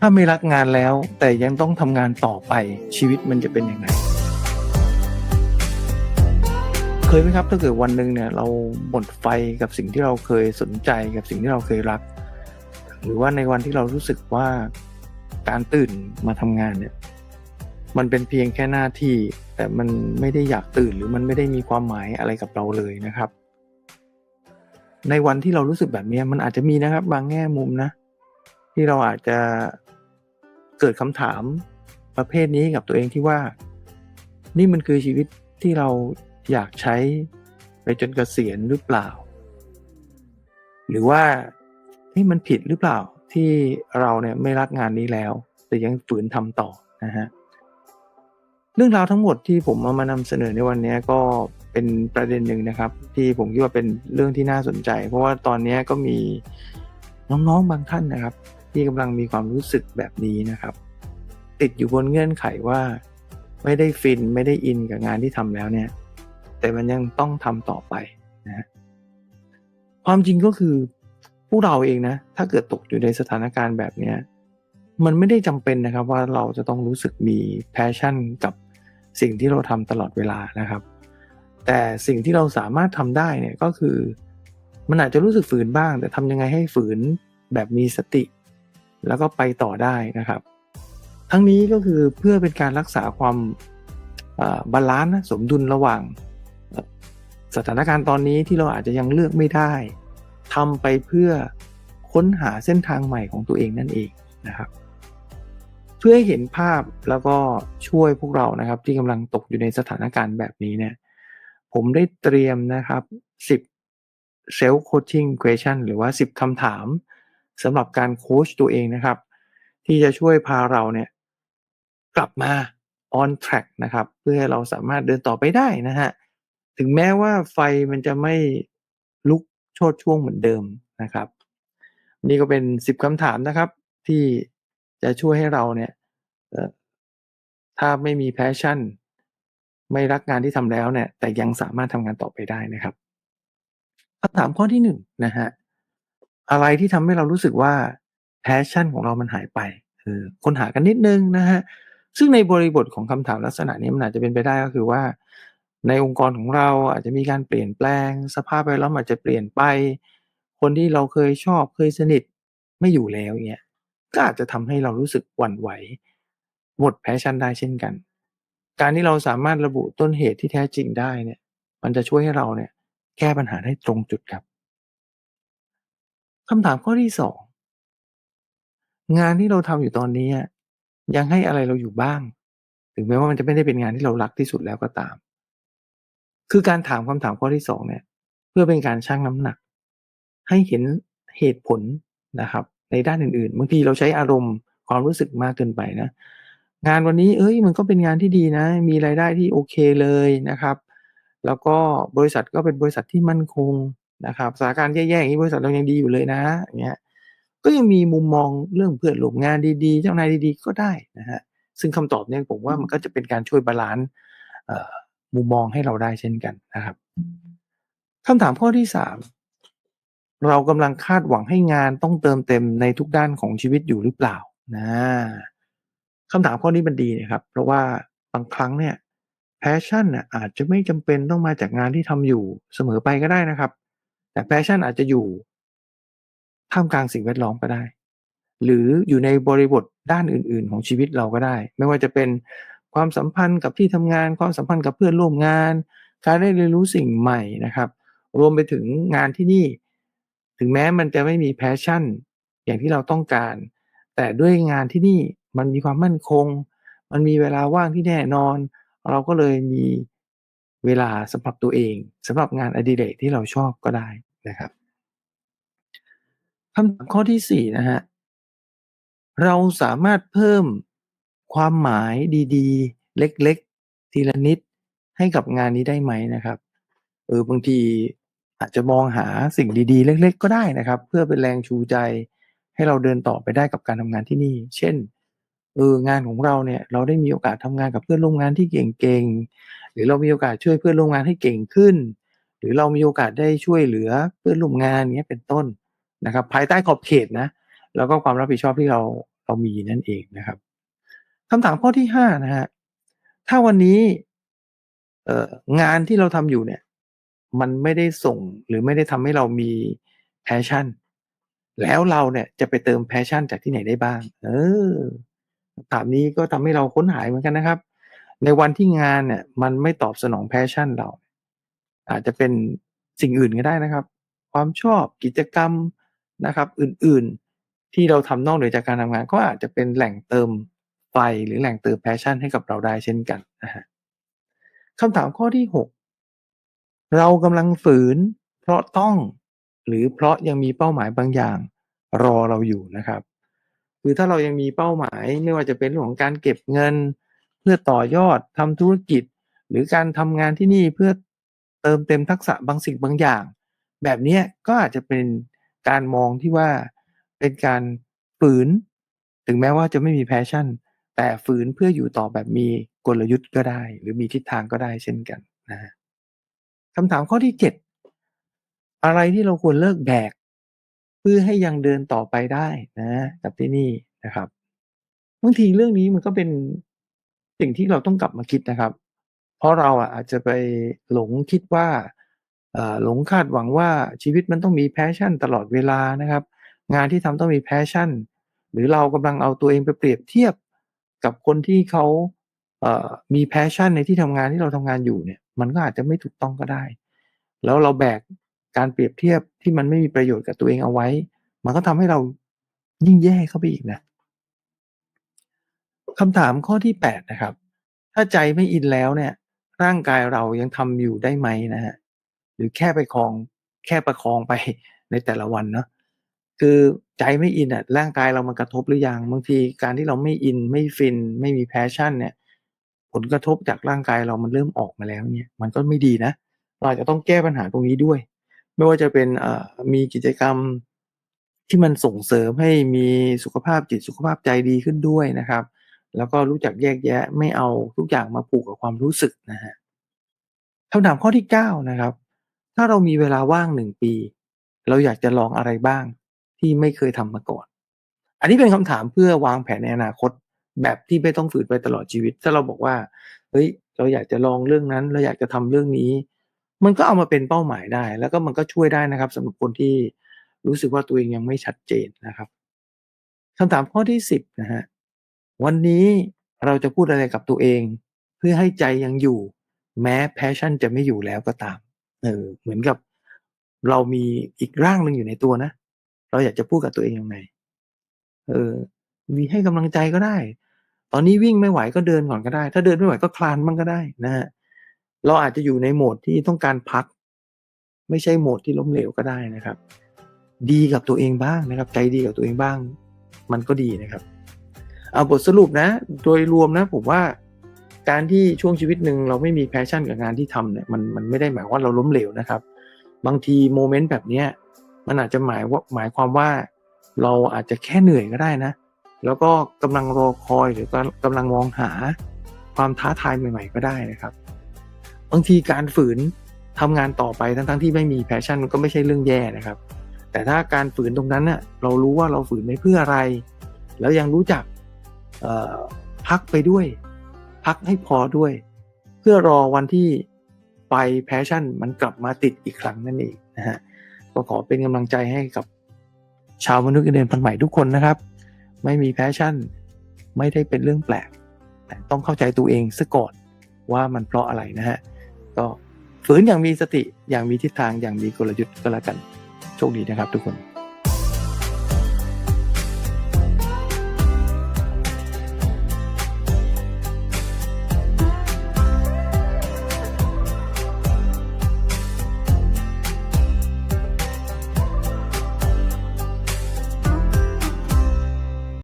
ถ้าไม่รักงานแล้ว แต่ยังต้องทำงานต่อไปชีวิตมันจะเป็นยังไง เคยไหมครับถ้าเกิดวันหนึ่งเนี่ย เราหมดไฟกับสิ่งที่เราเคยสนใจกับสิ่งที่เราเคยรัก หรือว่าในวันที่เรารู้สึกว่าการตื่นมาทำงานเนี่ย มันเป็นเพียงแค่หน้าที่ แต่มันไม่ได้อยากตื่นหรือมันไม่ได้มีความหมายอะไรกับเราเลยนะครับ ในวันที่เรารู้สึกแบบนี้มันอาจจะมีนะครับ บางแง่มุมนะที่เราอาจจะ เกิดคำถามประเภทนี้กับตัวเองที่ว่า นี่มันคือชีวิตที่เราอยากใช้ไปจนเกษียณหรือเปล่า หรือว่านี่มันผิดหรือเปล่าที่เราเนี่ยไม่รักงานนี้แล้ว แต่ยังฝืนทำต่อนะฮะเรื่องราวทั้งหมดที่ผมเอามานำเสนอในวันนี้ก็เป็นประเด็นหนึ่งนะครับ ที่ผมคิดว่าเป็นเรื่องที่น่าสนใจ เพราะว่าตอนนี้ก็มีน้องๆบางท่านนะครับ ที่กำลังมีความรู้สึกแบบนี้นะครับ ติดอยู่บนเงื่อนไขว่า ไม่ได้ฟินไม่ได้อินกับงานที่ทำแล้วเนี่ย แต่มันยังต้องทำต่อไปนะความจริงก็คือพวกเราเองนะ ถ้าเกิดตกอยู่ในสถานการณ์แบบเนี้ยมันไม่ได้จำเป็นนะครับว่าเราจะต้องรู้สึกมีแพชชั่นกับสิ่งที่เราทำตลอดเวลานะครับ แต่สิ่งที่เราสามารถทำได้เนี่ยก็คือ มันอาจจะรู้สึกฝืนบ้าง แต่ทำยังไงให้ฝืนแบบมีสติ แล้วก็ไปต่อได้นะครับ ทั้งนี้ก็คือเพื่อเป็นการรักษาความบาลานซ์สมดุลระหว่าง สถานการณ์ตอนนี้ที่เราอาจจะยังเลือกไม่ได้ทำไปเพื่อค้นหาเส้นทางใหม่ของตัวเองนั่นเองนะครับ เพื่อให้เห็นภาพแล้วก็ช่วยพวกเรานะครับ ที่กำลังตกอยู่ในสถานการณ์แบบนี้เนี่ยผมได้เตรียมนะครับ 10 self coaching question หรือว่า 10คำถาม สำหรับการโค้ชตัวเองนะครับ ที่จะช่วยพาเราเนี่ยกลับมา on track นะครับ เพื่อให้เราสามารถเดินต่อไปได้นะฮะถึงแม้ว่าไฟมันจะไม่ลุกโชดช่วงเหมือนเดิมนะครับ นี่ก็เป็น 10คำถามนะครับ ที่จะช่วยให้เราเนี่ยถ้าไม่มีแพชชั่น ไม่รักงานที่ทำแล้วเนี่ย แต่ยังสามารถทำงานต่อไปได้นะครับคำถามข้อที่หนึ่งนะฮะ อะไรที่ทำให้เรารู้สึกว่าแพชชั่นของเรามันหายไปเออค้นหากันนิดนึงนะฮะซึ่งในบริบทของคำถามลักษณะนี้มันอาจจะเป็นไปได้ก็คือว่า ในองค์กรของเราอาจจะมีการเปลี่ยนแปลง สภาพแวดล้อมอาจจะเปลี่ยนไป คนที่เราเคยชอบเคยสนิทไม่อยู่แล้วเงี้ยก็อาจจะทำให้เรารู้สึกหวั่นไหว หมดแพชชั่นได้เช่นกัน การที่เราสามารถระบุต้นเหตุที่แท้จริงได้เนี่ย มันจะช่วยให้เราเนี่ยแก้ปัญหาได้ตรงจุดครับ คำถามข้อที่สองงานที่เราทำอยู่ตอนนี้ยังให้อะไรเราอยู่บ้าง ถึงแม้ว่ามันจะไม่ได้เป็นงานที่เรารักที่สุดแล้วก็ตาม คือการถามคำถามข้อที่สองเนี่ย เพื่อเป็นการชั่งน้ำหนัก ให้เห็นเหตุผลนะครับ ในด้านอื่นๆบางทีเราใช้อารมณ์ความรู้สึกมากเกินไปนะ งานวันนี้เอ้ยมันก็เป็นงานที่ดีนะ มีรายได้ที่โอเคเลยนะครับ แล้วก็บริษัทก็เป็นบริษัทที่มั่นคง นะครับสถานการณ์แย่ๆอย่างนี้บริษัทเรายังดีอยู่เลยนะอย่างเงี้ยก็ยังมีมุมมองเรื่องเพื่อนร่วมงานดีๆ เจ้านายดีๆก็ได้นะฮะซึ่งคำตอบเนี่ยผมว่ามันก็จะเป็นการช่วยบาลานซ์มุมมองให้เราได้เช่นกันนะครับคำถามข้อที่สามเรากำลังคาดหวังให้งานต้องเติมเต็มในทุกด้านของชีวิตอยู่หรือเปล่านะคำถามข้อนี้มันดีนะครับ เพราะว่าบางครั้งเนี่ยแพชชั่นอาจจะไม่จำเป็นต้องมาจากงานที่ทำอยู่เสมอไปก็ได้นะครับ แต่แพชชั่นอาจจะอยู่ท่ามกลางสิ่งแวดล้อมก็ได้ หรืออยู่ในบริบทด้านอื่น ๆ ของชีวิตเราก็ได้ ไม่ว่าจะเป็นความสัมพันธ์กับที่ทำงาน ความสัมพันธ์กับเพื่อนร่วมงาน การได้เรียนรู้สิ่งใหม่นะครับ รวมไปถึงงานที่นี่ ถึงแม้มันจะไม่มีแพชชั่น อย่างที่เราต้องการ แต่ด้วยงานที่นี่มันมีความมั่นคง มันมีเวลาว่างที่แน่นอน เราก็เลยมีเวลาสำหรับตัวเองสำหรับงานอดิเรกที่เราชอบก็ได้ นะครับคำถามข้อที่สี่นะฮะ เราสามารถเพิ่มความหมายดีๆ เล็กๆ ทีละนิดให้กับงานนี้ได้ไหมนะครับเออบางทีอาจจะมองหาสิ่งดีๆ เล็ก ๆ ก็ได้นะครับ เพื่อเป็นแรงชูใจให้เราเดินต่อไปได้กับการทำงานที่นี่ เช่นเอองานของเราเนี่ยเราได้มีโอกาสทำงานกับเพื่อนร่วมงานที่เก่งๆหรือเรามีโอกาสช่วยเพื่อนร่วมงานให้เก่งขึ้น รือเรามีโอกาสได้ช่วยเหลือเพื่อนร่วมงานเนี้ยเป็นต้นนะครับ ภายใต้ขอบเขตนะแล้วก็ความรับผิดชอบที่เราเรามีนั่นเองนะครับคำถามข้อที่ห้านะฮะถ้าวันนี้เอ่องานที่เราทำอยู่เนี่ย มันไม่ได้ส่งหรือไม่ได้ทำให้เรามี passion แล้วเราเนี่ยจะไปเติม passion จากที่ไหนได้บ้าง เออถามนี้ก็ทำให้เราค้นหาเหมือนกันนะครับ ในวันที่งานเนี่ย มันไม่ตอบสนอง passion เรา อาจจะเป็นสิ่งอื่นก็ได้นะครับ ความชอบกิจกรรมนะครับอื่นๆที่เราทำนอกเหนือจากการทำงาน ก็อาจจะเป็นแหล่งเติมไฟหรือแหล่งเติม passion ให้กับเราได้เช่นกันนะฮะคำถามข้อที่หกเรากำลังฝืน เพราะต้อง หรือเพราะยังมีเป้าหมายบางอย่างรอเราอยู่นะครับ คือถ้าเรายังมีเป้าหมายไม่ว่าจะเป็นเรื่องของการเก็บเงิน เพื่อต่อยอดทำธุรกิจ หรือการทำงานที่นี่เพื่อ เติมเต็มทักษะบางสิ่งบางอย่าง แบบนี้ก็อาจจะเป็นการมองที่ว่าเป็นการฝืน ถึงแม้ว่าจะไม่มี passion แต่ฝืนเพื่ออยู่ต่อแบบมีกลยุทธ์ก็ได้ หรือมีทิศทางก็ได้เช่นกันนะฮะคำถามข้อที่เจ็ดอะไรที่เราควรเลิกแบก เพื่อให้ยังเดินต่อไปได้นะกับที่นี่นะครับบางทีเรื่องนี้มันก็เป็นสิ่งที่เราต้องกลับมาคิดนะครับ เพราะเราอาจจะไปหลงคิดว่าหลงคาดหวังว่าชีวิตมันต้องมี passion ตลอดเวลานะครับ งานที่ทำต้องมี passion หรือเรากำลังเอาตัวเองไปเปรียบเทียบกับคนที่เขาเอ่อมี passion ในที่ทำงานที่เราทำงานอยู่เนี่ย มันก็อาจจะไม่ถูกต้องก็ได้ แล้วเราแบกการเปรียบเทียบที่มันไม่มีประโยชน์กับตัวเองเอาไว้ มันก็ทำให้เรายิ่งแย่เข้าไปอีกนะคำถามข้อที่แปดนะครับ ถ้าใจไม่อินแล้วเนี่ย ร่างกายเรายังทำอยู่ได้ไหมนะฮะหรือแค่ไปคลองแค่ประคองไปในแต่ละวันเนาะคือใจไม่อินอะร่างกายเรามันกระทบหรือยังบางทีการที่เราไม่อินไม่ฟิน ไม่มีแพชชั่นเนี่ย ผลกระทบจากร่างกายเรามันเริ่มออกมาแล้วเนี่ย มันก็ไม่ดีนะเราจจะต้องแก้ปัญหาตรงนี้ด้วย ไม่ว่าจะเป็นเอ่อมีกิจกรรมที่มันส่งเสริมให้มีสุขภาพจิตสุขภาพใจดีขึ้นด้วยนะครับ แล้วก็รู้จักแยกแยะ ไม่เอาทุกอย่างมาผูกกับความรู้สึกนะฮะคำถามข้อที่ 9 นะครับ ถ้าเรามีเวลาว่าง1ปี เราอยากจะลองอะไรบ้างที่ไม่เคยทำมาก่อน อันนี้เป็นคำถามเพื่อวางแผนในอนาคตแบบที่ไม่ต้องฝืนไปตลอดชีวิต ถ้าเราบอกว่า เฮ้ย เราอยากจะลองเรื่องนั้น เราอยากจะทำเรื่องนี้ มันก็เอามาเป็นเป้าหมายได้ แล้วก็มันก็ช่วยได้นะครับสำหรับคนที่รู้สึกว่าตัวเองยังไม่ชัดเจนนะครับคำถามข้อที่ 10นะฮะ วันนี้เราจะพูดอะไรกับตัวเอง เพื่อให้ใจยังอยู่ แม้ passion จะไม่อยู่แล้วก็ตาม เออ เหมือนกับเรามีอีกร่างหนึ่งอยู่ในตัวนะ เราอยากจะพูดกับตัวเองยังไง เออ มีให้กำลังใจก็ได้ ตอนนี้วิ่งไม่ไหวก็เดินก่อนก็ได้ ถ้าเดินไม่ไหวก็คลานบ้างก็ได้นะฮะ เราอาจจะอยู่ในโหมดที่ต้องการพัก ไม่ใช่โหมดที่ล้มเหลวก็ได้นะครับ ดีกับตัวเองบ้างนะครับ ใจดีกับตัวเองบ้าง มันก็ดีนะครับ เอาบทสรุปนะ โดยรวมนะผมว่าการที่ช่วงชีวิตหนึ่งเราไม่มีแพชชั่นกับงานที่ทำเนี่ยมันมันไม่ได้หมายว่าเราล้มเหลวนะครับ บางทีโมเมนต์แบบเนี้ยมันอาจจะหมายว่าหมายความว่าเราอาจจะแค่เหนื่อยก็ได้นะ แล้วก็กำลังรอคอยหรือกำลังมองหาความท้าทายใหม่ ๆ ก็ได้นะครับ บางทีการฝืนทำงานต่อไปทั้งๆที่ไม่มีแพชชั่นก็ไม่ใช่เรื่องแย่นะครับ แต่ถ้าการฝืนตรงนั้นเนี่ยเรารู้ว่าเราฝืนไม่เพื่ออะไร แล้วยังรู้จัก พักไปด้วย พักให้พอด้วย เพื่อรอวันที่ไฟแพชชั่นมันกลับมาติดอีกครั้งนั่นเองนะฮะก็ขอเป็นกำลังใจให้กับชาวมนุษย์เงินเดือนพันใหม่ทุกคนนะครับ ไม่มีแพชชั่นไม่ได้เป็นเรื่องแปลก แต่ต้องเข้าใจตัวเองซะก่อนว่ามันเพราะอะไรนะฮะก็ฝืนอย่างมีสติอย่างมีทิศทางอย่างมีกลยุทธ์ก็แล้วกันโชคดีนะครับทุกคน